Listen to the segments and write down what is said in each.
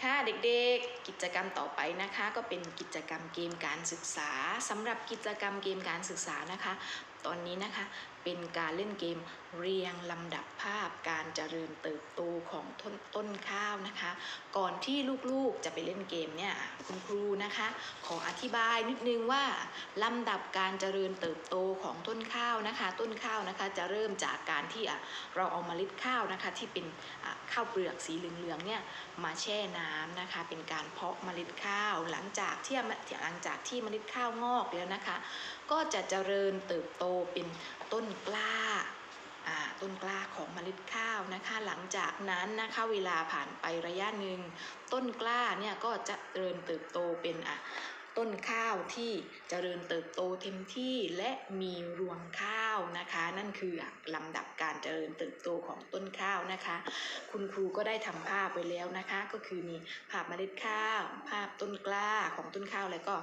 ค่ะเด็กๆ กิจกรรมต่อไปนะคะ ก็เป็นกิจกรรมเกมการศึกษาสำหรับกิจกรรมเกมการศึกษานะคะตอนนี้นะคะ เป็นการเล่นเกมเรียงลำดับภาพการเจริญเติบโตของต้นต้นข้าวนะคะ ก่อนที่ลูกๆจะไปเล่นเกมเนี่ยคุณครูนะคะ ขออธิบายนิดนึงว่าลำดับการเจริญเติบโตของต้นข้าวนะคะ ต้นข้าวนะคะจะเริ่มจากการที่เราเอาเมล็ดข้าวนะคะที่เป็นข้าวเปลือกสีเหลืองๆเนี่ยมาแช่น้ำนะคะ เป็นการเพาะเมล็ดข้าวหลังจากที่หลังจากที่เมล็ดข้าวงอกแล้วนะคะ ก็จะเจริญเติบโตเป็นต้นกล้าต้นกล้าของเมล็ดข้าวนะคะ หลังจากนั้นนะคะเวลาผ่านไประยะหนึ่งต้นกล้าเนี่ยก็จะเจริญเติบโตเป็นอะ ต้นข้าวที่เจริญเติบโตเต็มที่และมีรวงข้าวนะคะ นั่นคือลำดับการเจริญเติบโตของต้นข้าวนะคะ คุณครูก็ได้ทำภาพไว้แล้วนะคะ ก็คือมีภาพเมล็ดข้าว ภาพต้นกล้าของต้นข้าวแล้วก็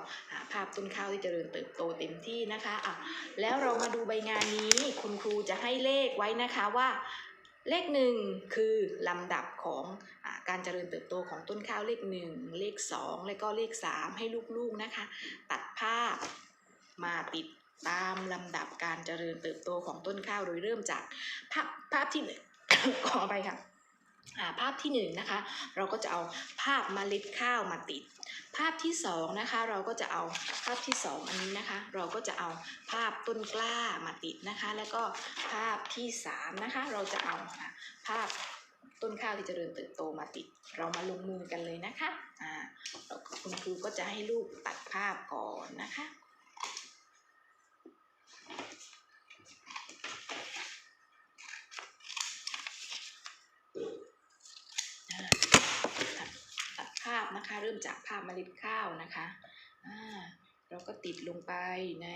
ภาพต้นข้าวที่เจริญเติบโตเต็มที่นะคะอะแล้วเรามาดูใบงานนี้คุณครูจะให้เลขไว้นะคะว่า เลขหนึ่งคือลำดับของอการเจริญเติบโตของต้นข้าวเลขหนึ่งเลขสองแล้วก็เลขสามให้ลูกๆนะคะ ตัดภาพมาติดตามลำดับการเจริญเติบโตของต้นข้าวโดยเริ่มจากภาพภาพที่หนึ่งขอไปค่ะ ภาพที่หนึ่งนะคะเราก็จะเอาภาพเมล็ดข้าวมาติด ภาพที่สองนะคะเราก็จะเอาภาพที่สองอันนี้นะคะเราก็จะเอาภาพต้นกล้ามาติดนะคะ แล้วก็ภาพที่สามนะคะเราจะเอาภาพต้นข้าวที่จเจริญเติบโตมาติด เรามาลงมือกันเลยนะคะอ่าคุณครูก็จะให้ลูกตัดภาพก่อนนะคะ ตัดตัดภา พนะคะ เริ่มจากภาพเมล็ดข้าวนะคะอ่าเราก็ติดลงไปใน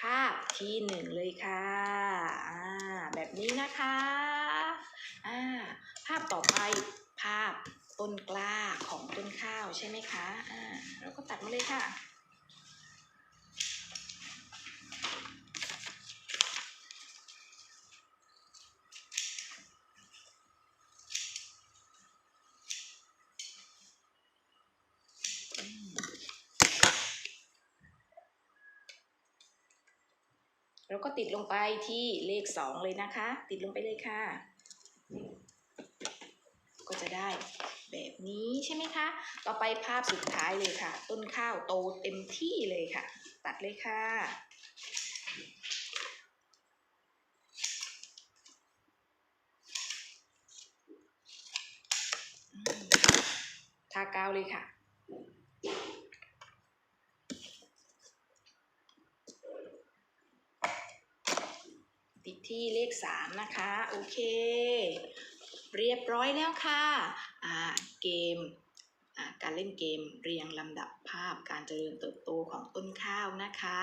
ภาพที่หนึ่งเลยค่ะอ่าแบบนี้นะคะอ่าภาพต่อไปภาพต้นกล้าของต้นข้าวใช่ไหมคะอ่าเราก็ตัดมาเลยค่ะ เราก็ติดลงไปที่เลขสองเลยนะคะ ติดลงไปเลยค่ะ ก็จะได้แบบนี้ใช่ไหมคะ ต่อไปภาพสุดท้ายเลยค่ะ ต้นข้าวโตเต็มที่เลยค่ะ ตัดเลยค่ะทากาวเลยค่ะ ติดที่เลขสามนะคะ โอเค เรียบร้อยแล้วค่ะอ่าเกมการเล่นเกมเรียงลำดับภาพการเจริญเติบโตของต้นข้าวนะคะ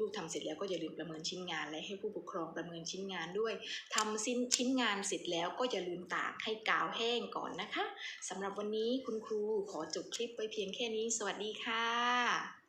ลูกๆทำเสร็จแล้วก็อย่าลืมประเมินชิ้นงาน และให้ผู้ปกครองประเมินชิ้นงานด้วยทำสิ้นชิ้นงานเสร็จแล้วก็อย่าลืมตากให้กาวแห้งก่อนนะคะสำหรับวันนี้คุณครูขอจบคลิปไว้เพียงแค่นี้ สวัสดีค่ะ